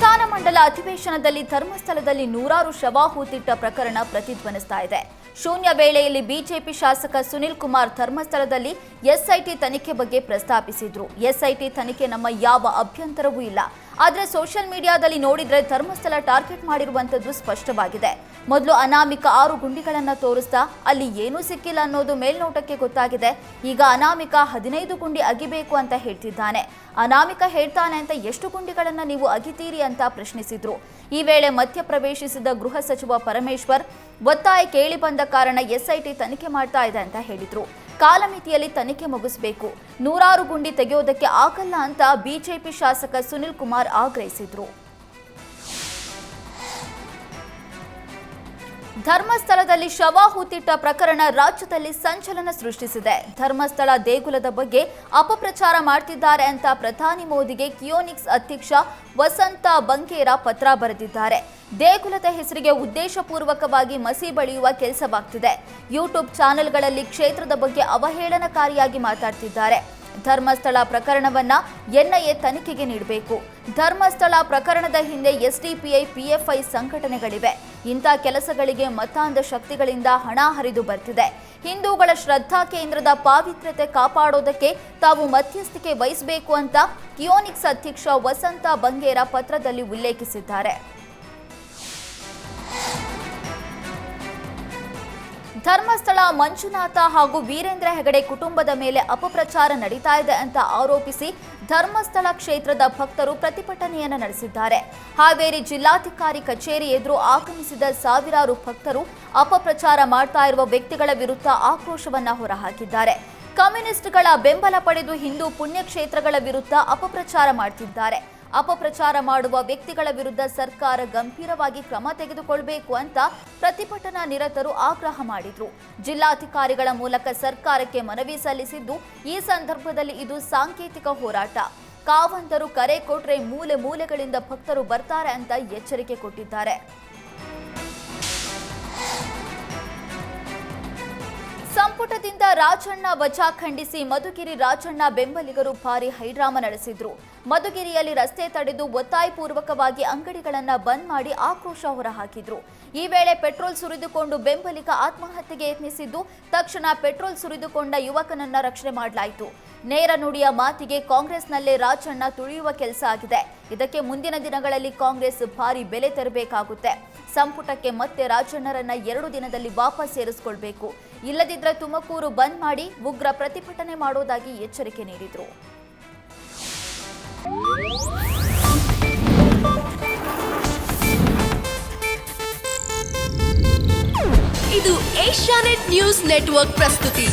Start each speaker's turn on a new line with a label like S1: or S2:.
S1: ವಿಧಾನಮಂಡಲ ಅಧಿವೇಶನದಲ್ಲಿ ಧರ್ಮಸ್ಥಳದಲ್ಲಿ ನೂರಾರು ಶವ ಹೂತಿಟ್ಟ ಪ್ರಕರಣ ಪ್ರತಿಧ್ವನಿಸ್ತಾ ಇದೆ. ಶೂನ್ಯ ವೇಳೆಯಲ್ಲಿ ಬಿಜೆಪಿ ಶಾಸಕ ಸುನಿಲ್ ಕುಮಾರ್ ಧರ್ಮಸ್ಥಳದಲ್ಲಿ ಎಸ್ಐಟಿ ತನಿಖೆ ಬಗ್ಗೆ ಪ್ರಸ್ತಾಪಿಸಿದ್ರು. ಎಸ್ಐಟಿ ತನಿಖೆ ನಮ್ಮ ಯಾವ ಅಭ್ಯಂತರವೂ ಇಲ್ಲ. ಆದರೆ ಸೋಷಿಯಲ್ ಮೀಡಿಯಾದಲ್ಲಿ ನೋಡಿದ್ರೆ ಧರ್ಮಸ್ಥಳ ಟಾರ್ಗೆಟ್ ಮಾಡಿರುವಂತದ್ದು ಸ್ಪಷ್ಟವಾಗಿದೆ. ಮೊದಲು ಅನಾಮಿಕ ಆರು ಗುಂಡಿಗಳನ್ನು ತೋರಿಸ್ತಾ ಅಲ್ಲಿ ಏನೂ ಸಿಕ್ಕಿಲ್ಲ ಅನ್ನೋದು ಮೇಲ್ನೋಟಕ್ಕೆ ಗೊತ್ತಾಗಿದೆ. ಈಗ ಅನಾಮಿಕ ಹದಿನೈದು ಗುಂಡಿ ಅಗಿಬೇಕು ಅಂತ ಹೇಳ್ತಿದ್ದಾನೆ. ಅನಾಮಿಕ ಹೇಳ್ತಾನೆ ಅಂತ ಎಷ್ಟು ಗುಂಡಿಗಳನ್ನು ನೀವು ಅಗಿತೀರಿ ಅಂತ ಪ್ರಶ್ನಿಸಿದ್ರು. ಈ ವೇಳೆ ಮಧ್ಯಪ್ರವೇಶಿಸಿದ ಗೃಹ ಸಚಿವ ಪರಮೇಶ್ವರ್, ಒತ್ತಾಯ ಕೇಳಿ ಬಂದ ಕಾರಣ ಎಸ್ಐಟಿ ತನಿಖೆ ಮಾಡ್ತಾ ಇದೆ ಅಂತ ಹೇಳಿದ್ರು. ಕಾಲಮಿತಿಯಲ್ಲಿ ತನಿಖೆ ಮುಗಿಸಬೇಕು. ನೂರಾರು ಗುಂಡಿ ತೆಗೆಯೋದಕ್ಕೆ ಆಗಲ್ಲ ಅಂತ ಬಿಜೆಪಿ ಶಾಸಕ ಸುನಿಲ್ ಕುಮಾರ್ ಆಗ್ರಹಿಸಿದ್ರು. ಧರ್ಮಸ್ಥಳದಲ್ಲಿ ಶವ ಹೂತಿಟ್ಟ ಪ್ರಕರಣ ರಾಜ್ಯದಲ್ಲಿ ಸಂಚಲನ ಸೃಷ್ಟಿಸಿದೆ. ಧರ್ಮಸ್ಥಳ ದೇಗುಲದ ಬಗ್ಗೆ ಅಪಪ್ರಚಾರ ಮಾಡ್ತಿದ್ದಾರೆ ಅಂತ ಪ್ರಧಾನಿ ಮೋದಿಗೆ ಕಿಯೋನಿಕ್ಸ್ ಅಧ್ಯಕ್ಷ ವಸಂತ ಬಂಕೇರ ಪತ್ರ ಬರೆದಿದ್ದಾರೆ. ದೇಗುಲದ ಹೆಸರಿಗೆ ಉದ್ದೇಶಪೂರ್ವಕವಾಗಿ ಮಸಿ ಬಳಿಯುವ ಕೆಲಸವಾಗ್ತಿದೆ. ಯೂಟ್ಯೂಬ್ ಚಾನೆಲ್ಗಳಲ್ಲಿ ಕ್ಷೇತ್ರದ ಬಗ್ಗೆ ಅವಹೇಳನಕಾರಿಯಾಗಿ ಮಾತಾಡ್ತಿದ್ದಾರೆ. ಧರ್ಮಸ್ಥಳ ಪ್ರಕರಣವನ್ನ ಎನ್ಐಎ ತನಿಖೆಗೆ ನೀಡಬೇಕು. ಧರ್ಮಸ್ಥಳ ಪ್ರಕರಣದ ಹಿಂದೆ ಎಸ್ಡಿಪಿಐ, ಪಿಎಫ್ಐ ಸಂಘಟನೆಗಳಿವೆ. ಇಂಥ ಕೆಲಸಗಳಿಗೆ ಮತಾಂಧ ಶಕ್ತಿಗಳಿಂದ ಹಣ ಹರಿದು ಬರ್ತಿದೆ. ಹಿಂದೂಗಳ ಶ್ರದ್ಧಾ ಕೇಂದ್ರದ ಪಾವಿತ್ರ್ಯತೆ ಕಾಪಾಡೋದಕ್ಕೆ ತಾವು ಮಧ್ಯಸ್ಥಿಕೆ ವಹಿಸಬೇಕು ಅಂತ ಕಿಯೋನಿಕ್ಸ್ ಅಧ್ಯಕ್ಷ ವಸಂತ ಬಂಗೇರ ಪತ್ರದಲ್ಲಿ ಉಲ್ಲೇಖಿಸಿದ್ದಾರೆ. ಧರ್ಮಸ್ಥಳ, ಮಂಜುನಾಥ ಹಾಗೂ ವೀರೇಂದ್ರ ಹೆಗಡೆ ಕುಟುಂಬದ ಮೇಲೆ ಅಪಪ್ರಚಾರ ನಡೀತಾ ಇದೆ ಅಂತ ಆರೋಪಿಸಿ ಧರ್ಮಸ್ಥಳ ಕ್ಷೇತ್ರದ ಭಕ್ತರು ಪ್ರತಿಭಟನೆಯನ್ನು ನಡೆಸಿದ್ದಾರೆ. ಹಾವೇರಿ ಜಿಲ್ಲಾಧಿಕಾರಿ ಕಚೇರಿ ಎದುರು ಆಗಮಿಸಿದ ಸಾವಿರಾರು ಭಕ್ತರು ಅಪಪ್ರಚಾರ ಮಾಡ್ತಾ ಇರುವ ವ್ಯಕ್ತಿಗಳ ವಿರುದ್ಧ ಆಕ್ರೋಶವನ್ನ ಹೊರಹಾಕಿದ್ದಾರೆ. ಕಮ್ಯುನಿಸ್ಟ್ಗಳ ಬೆಂಬಲ ಪಡೆದು ಹಿಂದೂ ಪುಣ್ಯಕ್ಷೇತ್ರಗಳ ವಿರುದ್ಧ ಅಪಪ್ರಚಾರ ಮಾಡ್ತಿದ್ದಾರೆ. ಅಪಪ್ರಚಾರ ಮಾಡುವ ವ್ಯಕ್ತಿಗಳ ವಿರುದ್ಧ ಸರ್ಕಾರ ಗಂಭೀರವಾಗಿ ಕ್ರಮ ತೆಗೆದುಕೊಳ್ಬೇಕು ಅಂತ ಪ್ರತಿಭಟನಾ ನಿರತರು ಆಗ್ರಹ ಮಾಡಿದ್ರು. ಜಿಲ್ಲಾಧಿಕಾರಿಗಳ ಮೂಲಕ ಸರ್ಕಾರಕ್ಕೆ ಮನವಿ ಸಲ್ಲಿಸಿದ್ದು, ಈ ಸಂದರ್ಭದಲ್ಲಿ ಇದು ಸಾಂಕೇತಿಕ ಹೋರಾಟ. ಕಾವಂತರು ಕರೆ ಕೊಟ್ರೆ ಮೂಲೆ ಮೂಲೆಗಳಿಂದ ಭಕ್ತರು ಬರ್ತಾರೆ ಅಂತ ಎಚ್ಚರಿಕೆ ಕೊಟ್ಟಿದ್ದಾರೆ. ಸಂಪುಟದಿಂದ ರಾಜಣ್ಣ ವಜಾ ಖಂಡಿಸಿ ಮಧುಗಿರಿ ರಾಜಣ್ಣ ಬೆಂಬಲಿಗರು ಭಾರಿ ಹೈಡ್ರಾಮ ನಡೆಸಿದ್ರು. ಮಧುಗಿರಿಯಲ್ಲಿ ರಸ್ತೆ ತಡೆದು ಒತ್ತಾಯಪೂರ್ವಕವಾಗಿ ಅಂಗಡಿಗಳನ್ನ ಬಂದ್ ಮಾಡಿ ಆಕ್ರೋಶ ಹೊರಹಾಕಿದ್ರು. ಈ ವೇಳೆ ಪೆಟ್ರೋಲ್ ಸುರಿದುಕೊಂಡು ಬೆಂಬಲಿಗ ಆತ್ಮಹತ್ಯೆಗೆ ಯತ್ನಿಸಿದ್ದು, ತಕ್ಷಣ ಪೆಟ್ರೋಲ್ ಸುರಿದುಕೊಂಡ ಯುವಕನನ್ನ ರಕ್ಷಣೆ ಮಾಡಲಾಯಿತು. ನೇರ ನುಡಿಯ ಮಾತಿಗೆ ಕಾಂಗ್ರೆಸ್ನಲ್ಲೇ ರಾಜಣ್ಣ ತುಳಿಯುವ ಕೆಲಸ ಆಗಿದೆ. ಇದಕ್ಕೆ ಮುಂದಿನ ದಿನಗಳಲ್ಲಿ ಕಾಂಗ್ರೆಸ್ ಭಾರಿ ಬೆಲೆ ತೆರಬೇಕಾಗುತ್ತೆ. ಸಂಪುಟಕ್ಕೆ ಮತ್ತೆ ರಾಜಣ್ಣರನ್ನ ಎರಡು ದಿನದಲ್ಲಿ ವಾಪಸ್ ಸೇರಿಸಿಕೊಳ್ಬೇಕು. ಇಲ್ಲದಿದ್ರೆ ತುಮಕೂರು ಬಂದ್ ಮಾಡಿ ಉಗ್ರ ಪ್ರತಿಭಟನೆ ಮಾಡೋದಾಗಿ ಎಚ್ಚರಿಕೆ ನೀಡಿದರು.
S2: ಇದು ಏಷ್ಯಾನೆಟ್ ನ್ಯೂಸ್ ನೆಟ್ವರ್ಕ್ ಪ್ರಸ್ತುತಿ.